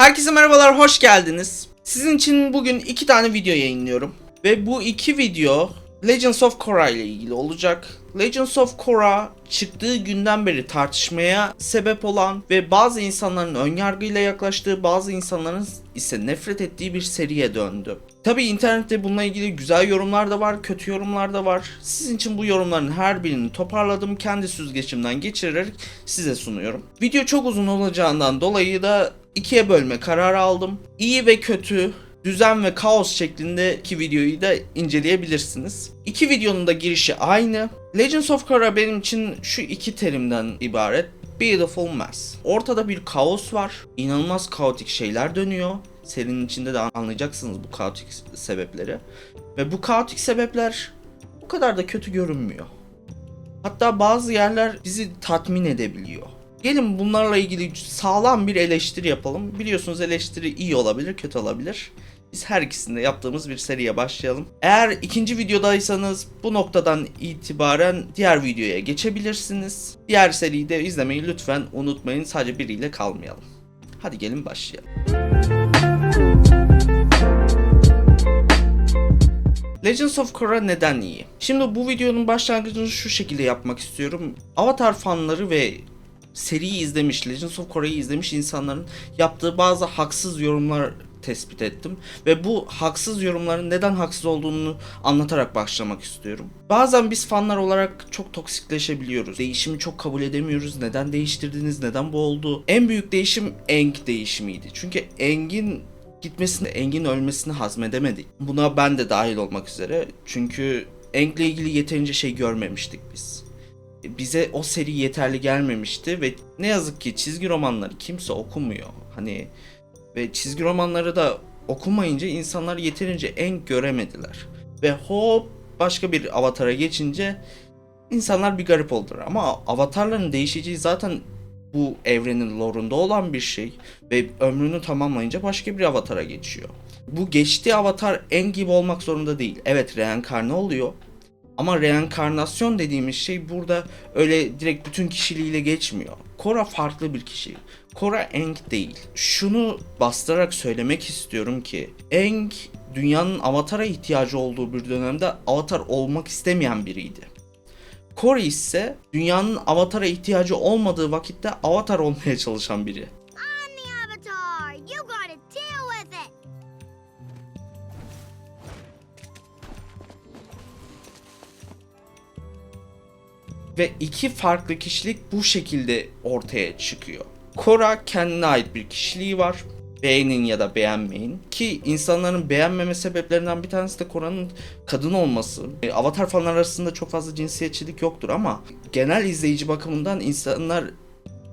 Herkese merhabalar, hoş geldiniz. Sizin için bugün iki tane video yayınlıyorum. Ve bu iki video Legends of Korra ile ilgili olacak. Legends of Korra çıktığı günden beri tartışmaya sebep olan ve bazı insanların önyargıyla yaklaştığı, bazı insanların ise nefret ettiği bir seriye döndü. Tabi internette bununla ilgili güzel yorumlar da var, kötü yorumlar da var. Sizin için bu yorumların her birini toparladım, kendi süzgeçimden geçirerek size sunuyorum. Video çok uzun olacağından dolayı da ikiye bölme kararı aldım. İyi ve kötü, düzen ve kaos şeklindeki videoyu da inceleyebilirsiniz. İki videonun da girişi aynı. Legends of Korra benim için şu iki terimden ibaret. Beautiful Mess. Ortada bir kaos var. İnanılmaz kaotik şeyler dönüyor. Serinin içinde de anlayacaksınız bu kaotik sebepleri. Ve bu kaotik sebepler o kadar da kötü görünmüyor. Hatta bazı yerler bizi tatmin edebiliyor. Gelin bunlarla ilgili sağlam bir eleştiri yapalım. Biliyorsunuz eleştiri iyi olabilir, kötü olabilir. Biz her ikisinde yaptığımız bir seriye başlayalım. Eğer ikinci videodaysanız bu noktadan itibaren diğer videoya geçebilirsiniz. Diğer seriyi de izlemeyi lütfen unutmayın. Sadece biriyle kalmayalım. Hadi gelin başlayalım. Legends of Korra neden iyi? Şimdi bu videonun başlangıcını şu şekilde yapmak istiyorum. Avatar fanları ve seriyi izlemiş, Legends of Korra'yı izlemiş insanların yaptığı bazı haksız yorumlar tespit ettim ve bu haksız yorumların neden haksız olduğunu anlatarak başlamak istiyorum. Bazen biz fanlar olarak çok toksikleşebiliyoruz. Değişimi çok kabul edemiyoruz. Neden değiştirdiniz? Neden bu oldu? En büyük değişim Eng değişimiydi. Çünkü Eng'in gitmesini, Engin ölmesini hazmedemedik. Buna ben de dahil olmak üzere. Çünkü Eng'le ilgili yeterince şey görmemiştik biz. Bize o seri yeterli gelmemişti ve ne yazık ki çizgi romanları kimse okumuyor. Hani ve çizgi romanları da okumayınca insanlar yeterince Eng göremediler. Ve hop başka bir avatara geçince insanlar bir garip oldular. Ama avatarların değişeceği zaten bu evrenin lore'unda olan bir şey ve ömrünü tamamlayınca başka bir avatara geçiyor. Bu geçtiği avatar en gibi olmak zorunda değil. Evet reenkarne oluyor. Ama reenkarnasyon dediğimiz şey burada öyle direkt bütün kişiliğiyle geçmiyor. Korra farklı bir kişi. Korra Eng değil. Şunu bastırarak söylemek istiyorum ki Eng dünyanın avatara ihtiyacı olduğu bir dönemde avatar olmak istemeyen biriydi. Corey ise dünyanın avatara ihtiyacı olmadığı vakitte avatar olmaya çalışan biri. Ve iki farklı kişilik bu şekilde ortaya çıkıyor. Korra kendine ait bir kişiliği var. Beğenin ya da beğenmeyin. Ki insanların beğenmeme sebeplerinden bir tanesi de Korra'nın kadın olması. E, Avatar fanlar arasında çok fazla cinsiyetçilik yoktur ama genel izleyici bakımından insanlar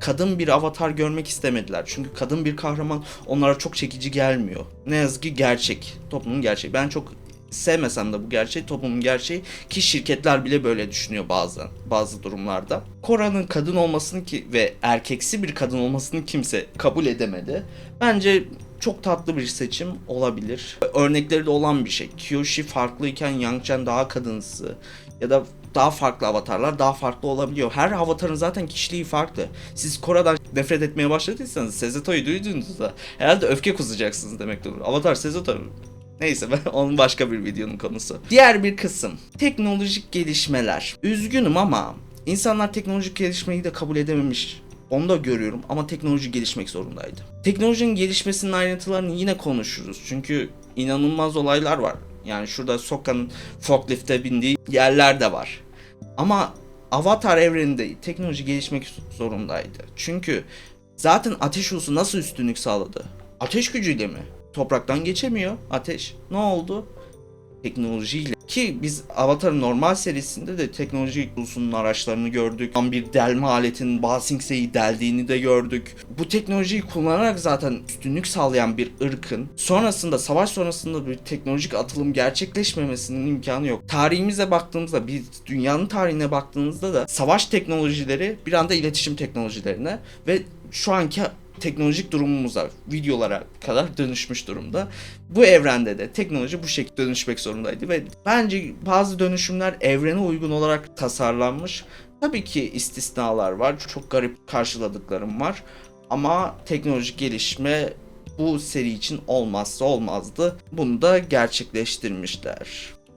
kadın bir avatar görmek istemediler. Çünkü kadın bir kahraman onlara çok çekici gelmiyor. Ne yazık ki gerçek. Toplumun gerçeği. Ben çok sevmesem de bu gerçeği toplumun gerçeği ki şirketler bile böyle düşünüyor bazen bazı durumlarda. Kora'nın kadın olmasını ki ve erkeksi bir kadın olmasını kimse kabul edemedi. Bence çok tatlı bir seçim olabilir. Örnekleri de olan bir şey. Kyoshi farklıyken Yang Chen daha kadınsı ya da daha farklı avatarlar daha farklı olabiliyor. Her avatarın zaten kişiliği farklı. Siz Kora'dan nefret etmeye başladıysanız Sezato'yu duyduğunuzda herhalde öfke kusacaksınız demek olur. Avatar Sezato Neyse onun başka bir videonun konusu. Diğer bir kısım. Teknolojik gelişmeler. Üzgünüm ama insanlar teknolojik gelişmeyi de kabul edememiş. Onu da görüyorum ama teknoloji gelişmek zorundaydı. Teknolojinin gelişmesinin ayrıntılarını yine konuşuruz. Çünkü inanılmaz olaylar var. Yani şurada Sokka'nın forklift'e bindiği yerler de var. Ama Avatar evreninde teknoloji gelişmek zorundaydı. Çünkü zaten ateş ulusu nasıl üstünlük sağladı? Ateş gücüyle mi? Topraktan geçemiyor ateş. Ne oldu? Teknolojiyle. Ki biz Avatar'ın normal serisinde de teknoloji ulusunun araçlarını gördük. Bir delme aletinin Basingse'yi deldiğini de gördük. Bu teknolojiyi kullanarak zaten üstünlük sağlayan bir ırkın sonrasında savaş sonrasında bir teknolojik atılım gerçekleşmemesinin imkanı yok. Tarihimize baktığımızda bir dünyanın tarihine baktığımızda da savaş teknolojileri bir anda iletişim teknolojilerine ve şu anki teknolojik durumumuza, videolara kadar dönüşmüş durumda. Bu evrende de teknoloji bu şekilde dönüşmek zorundaydı ve bence bazı dönüşümler evrene uygun olarak tasarlanmış. Tabii ki istisnalar var. Çok garip karşıladıklarım var. Ama teknolojik gelişme bu seri için olmazsa olmazdı. Bunu da gerçekleştirmişler.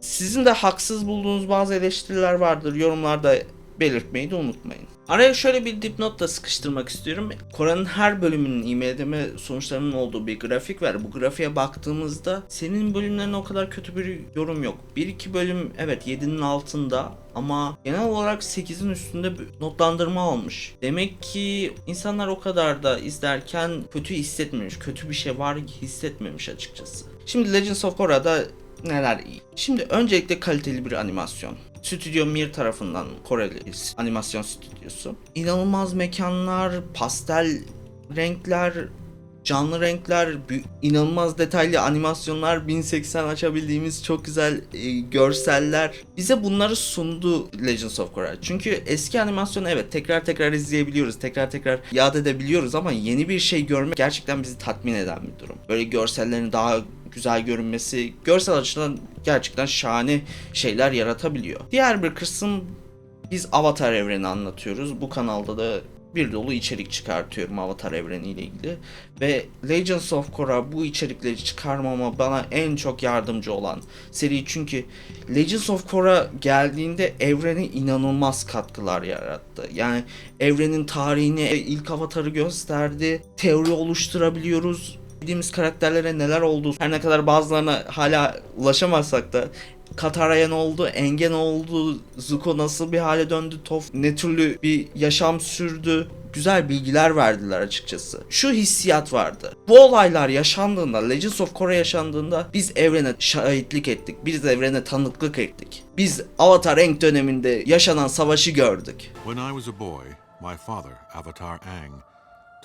Sizin de haksız bulduğunuz bazı eleştiriler vardır. Yorumlarda belirtmeyi de unutmayın. Araya şöyle bir dipnot da sıkıştırmak istiyorum. Koran'ın her bölümünün IMDb sonuçlarının olduğu bir grafik var. Bu grafiğe baktığımızda senin bölümlerine o kadar kötü bir yorum yok. 1-2 bölüm evet 7'nin altında ama genel olarak 8'in üstünde notlandırma almış. Demek ki insanlar o kadar da izlerken kötü hissetmemiş, kötü bir şey var hissetmemiş açıkçası. Şimdi Legends of Korra'da neler iyi? Şimdi öncelikle kaliteli bir animasyon. Stüdyo Mir tarafından Koreli animasyon stüdyosu. İnanılmaz mekanlar, pastel renkler, canlı renkler, inanılmaz detaylı animasyonlar, 1080 açabildiğimiz çok güzel e, görseller. Bize bunları sundu Legends of Korra. Çünkü eski animasyonu evet tekrar tekrar izleyebiliyoruz, tekrar tekrar yad edebiliyoruz ama yeni bir şey görmek gerçekten bizi tatmin eden bir durum. Böyle görsellerin daha güzel görünmesi, görsel açıdan gerçekten şahane şeyler yaratabiliyor. Diğer bir kısım biz Avatar evreni anlatıyoruz. Bu kanalda da bir dolu içerik çıkartıyorum Avatar evreniyle ilgili. Ve Legends of Korra bu içerikleri çıkarmama bana en çok yardımcı olan seri çünkü Legends of Korra geldiğinde evrene inanılmaz katkılar yarattı. Yani evrenin tarihini ilk avatarı gösterdi. Teori oluşturabiliyoruz. Bildiğimiz karakterlere neler oldu her ne kadar bazılarına hala ulaşamazsak da Katara'ya ne oldu, Enge ne oldu, Zuko nasıl bir hale döndü, Toph ne türlü bir yaşam sürdü. Güzel bilgiler verdiler açıkçası. Şu hissiyat vardı. Bu olaylar yaşandığında, Legends of Korra yaşandığında biz evrene şahitlik ettik. Biz evrene tanıklık ettik. Biz Avatar Aang döneminde yaşanan savaşı gördük. When I was a boy, my father, Avatar Aang,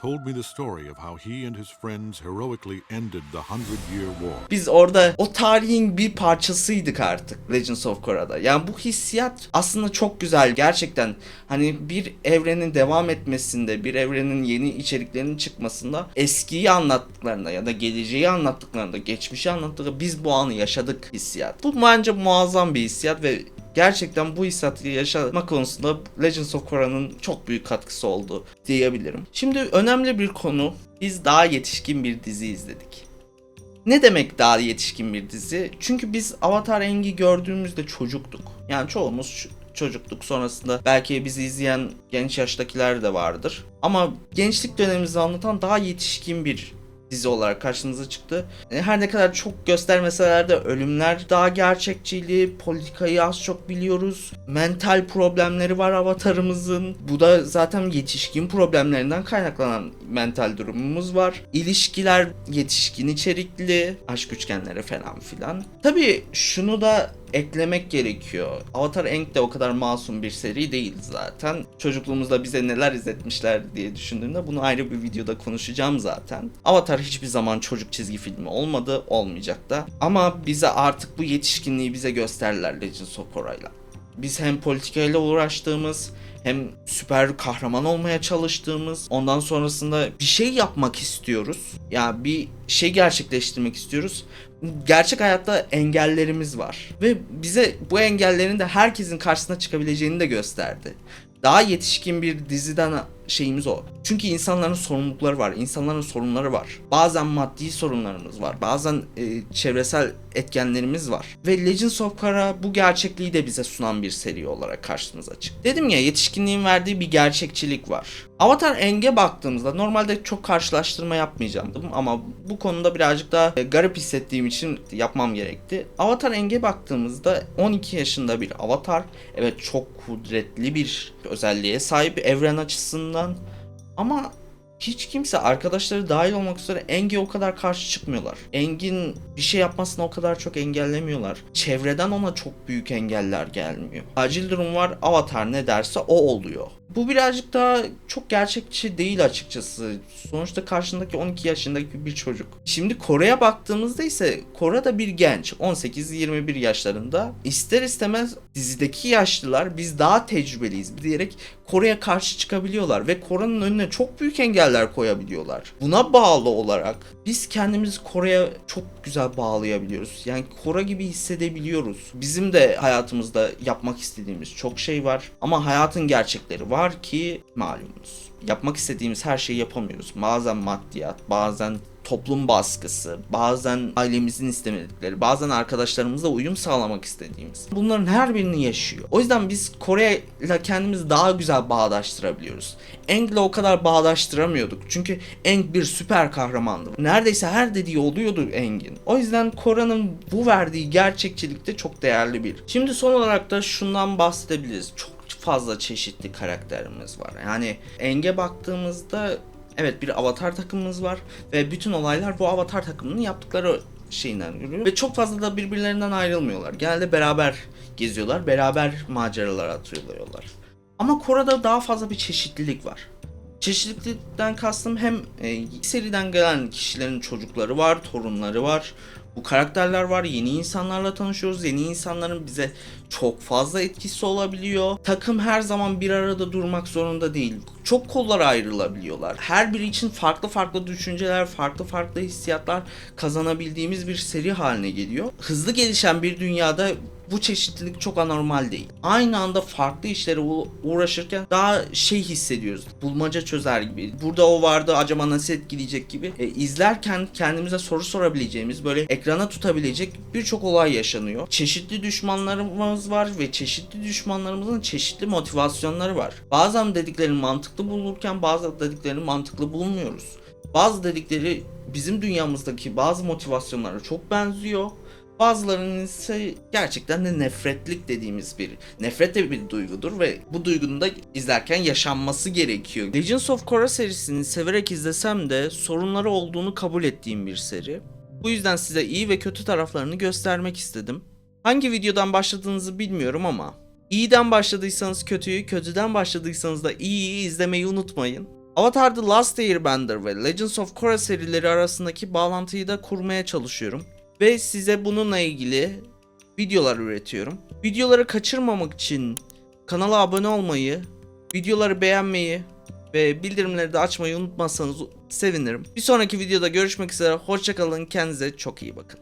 told me the story of how he and his friends heroically ended the Hundred Year War. Biz orada o tarihin bir parçasıydık artık Legends of Korra'da. Yani bu hissiyat aslında çok güzel gerçekten. Hani bir evrenin devam etmesinde, bir evrenin yeni içeriklerinin çıkmasında eskiyi anlattıklarında ya da geleceği anlattıklarında, geçmişi anlattıklarında biz bu anı yaşadık hissiyat. Bu bence muazzam bir hissiyat ve gerçekten bu hissiyatı yaşamak konusunda Legends of Korra'nın çok büyük katkısı oldu diyebilirim. Şimdi önemli bir konu. Biz daha yetişkin bir dizi izledik. Ne demek daha yetişkin bir dizi? Çünkü biz Avatar Aang'i gördüğümüzde çocuktuk. Yani çoğumuz ç- çocuktuk. Sonrasında belki bizi izleyen genç yaştakiler de vardır. Ama gençlik dönemimizi anlatan daha yetişkin bir dizi olarak karşımıza çıktı. E, Her ne kadar çok göstermeseler de ölümler daha gerçekçiydi. Politikayı az çok biliyoruz. Mental problemleri var avatarımızın. Bu da zaten yetişkin problemlerinden kaynaklanan mental durumumuz var. İlişkiler yetişkin içerikli. Aşk üçgenleri falan filan. Tabii şunu da eklemek gerekiyor. Avatar Aang de o kadar masum bir seri değil zaten. Çocukluğumuzda bize neler izletmişler diye düşündüğümde bunu ayrı bir videoda konuşacağım zaten. Avatar hiçbir zaman çocuk çizgi filmi olmadı, olmayacak da. Ama bize artık bu yetişkinliği bize gösterdiler Legends of Korra'yla. Biz hem politikayla uğraştığımız hem süper kahraman olmaya çalıştığımız ondan sonrasında bir şey yapmak istiyoruz. Ya yani bir şey gerçekleştirmek istiyoruz. Gerçek hayatta engellerimiz var ve bize bu engellerin de herkesin karşısına çıkabileceğini de gösterdi. Daha yetişkin bir diziden şeyimiz o. Çünkü insanların sorumlulukları var, insanların sorunları var. Bazen maddi sorunlarımız var, bazen e, çevresel etkenlerimiz var. Ve Legends of Korra bu gerçekliği de bize sunan bir seri olarak karşımıza çıktı. Dedim ya yetişkinliğin verdiği bir gerçekçilik var. Avatar Aang'e baktığımızda normalde çok karşılaştırma yapmayacağım ama bu konuda birazcık daha e, garip hissettiğim için yapmam gerekti. Avatar Aang'e baktığımızda 12 yaşında bir avatar. Evet çok kudretli bir özelliğe sahip evren açısından ama hiç kimse arkadaşları dahil olmak üzere Eng'e o kadar karşı çıkmıyorlar. Engin bir şey yapmasına o kadar çok engellemiyorlar. Çevreden ona çok büyük engeller gelmiyor. Acil durum var, Avatar ne derse o oluyor. Bu birazcık daha çok gerçekçi değil açıkçası. Sonuçta karşındaki 12 yaşındaki bir çocuk. Şimdi Kore'ye baktığımızda ise Kore da bir genç. 18-21 yaşlarında. İster istemez dizideki yaşlılar biz daha tecrübeliyiz diyerek Kore'ye karşı çıkabiliyorlar ve Kore'nin önüne çok büyük engeller koyabiliyorlar. Buna bağlı olarak biz kendimizi Kore'ye çok güzel bağlayabiliyoruz. Yani Kore gibi hissedebiliyoruz. Bizim de hayatımızda yapmak istediğimiz çok şey var ama hayatın gerçekleri var ki malumunuz. Yapmak istediğimiz her şeyi yapamıyoruz. Bazen maddiyat, bazen toplum baskısı, bazen ailemizin istemedikleri, bazen arkadaşlarımızla uyum sağlamak istediğimiz. Bunların her birini yaşıyor. O yüzden biz Kore ile kendimizi daha güzel bağdaştırabiliyoruz. Aang'le o kadar bağdaştıramıyorduk. Çünkü Aang bir süper kahramandı. Neredeyse her dediği oluyordu Aang'in. O yüzden Kora'nın bu verdiği gerçekçilikte çok değerli bir. Şimdi son olarak da şundan bahsedebiliriz. Çok fazla çeşitli karakterimiz var. Yani Aang'e baktığımızda evet bir avatar takımımız var ve bütün olaylar bu avatar takımının yaptıkları şeyinden yürüyor. Ve çok fazla da birbirlerinden ayrılmıyorlar. Genelde beraber geziyorlar, beraber maceralar atıyorlar. Ama Kora'da daha fazla bir çeşitlilik var. Çeşitlilikten kastım hem e, seriden gelen kişilerin çocukları var, torunları var. Bu karakterler var. Yeni insanlarla tanışıyoruz. Yeni insanların bize çok fazla etkisi olabiliyor. Takım her zaman bir arada durmak zorunda değil. Çok kollara ayrılabiliyorlar. Her biri için farklı farklı düşünceler, farklı farklı hissiyatlar kazanabildiğimiz bir seri haline geliyor. Hızlı gelişen bir dünyada bu çeşitlilik çok anormal değil. Aynı anda farklı işlere uğraşırken daha şey hissediyoruz. Bulmaca çözer gibi. Burada o vardı acaba nasıl etkileyecek gibi. E, izlerken kendimize soru sorabileceğimiz böyle ekrana tutabilecek birçok olay yaşanıyor. Çeşitli düşmanlarımız var ve çeşitli düşmanlarımızın çeşitli motivasyonları var. Bazen dediklerini mantıklı bulurken bazı dediklerini mantıklı bulmuyoruz. Bazı dedikleri bizim dünyamızdaki bazı motivasyonlara çok benziyor. Bazılarının ise gerçekten de nefretlik dediğimiz bir nefret de bir duygudur ve bu duygunun da izlerken yaşanması gerekiyor. Legends of Korra serisini severek izlesem de sorunları olduğunu kabul ettiğim bir seri. Bu yüzden size iyi ve kötü taraflarını göstermek istedim. Hangi videodan başladığınızı bilmiyorum ama iyiden başladıysanız kötüyü, kötüden başladıysanız da iyiyi izlemeyi unutmayın. Avatar The Last Airbender ve Legends of Korra serileri arasındaki bağlantıyı da kurmaya çalışıyorum. Ve size bununla ilgili videolar üretiyorum. Videoları kaçırmamak için kanala abone olmayı, videoları beğenmeyi ve bildirimleri de açmayı unutmazsanız sevinirim. Bir sonraki videoda görüşmek üzere. Hoşçakalın. Kendinize çok iyi bakın.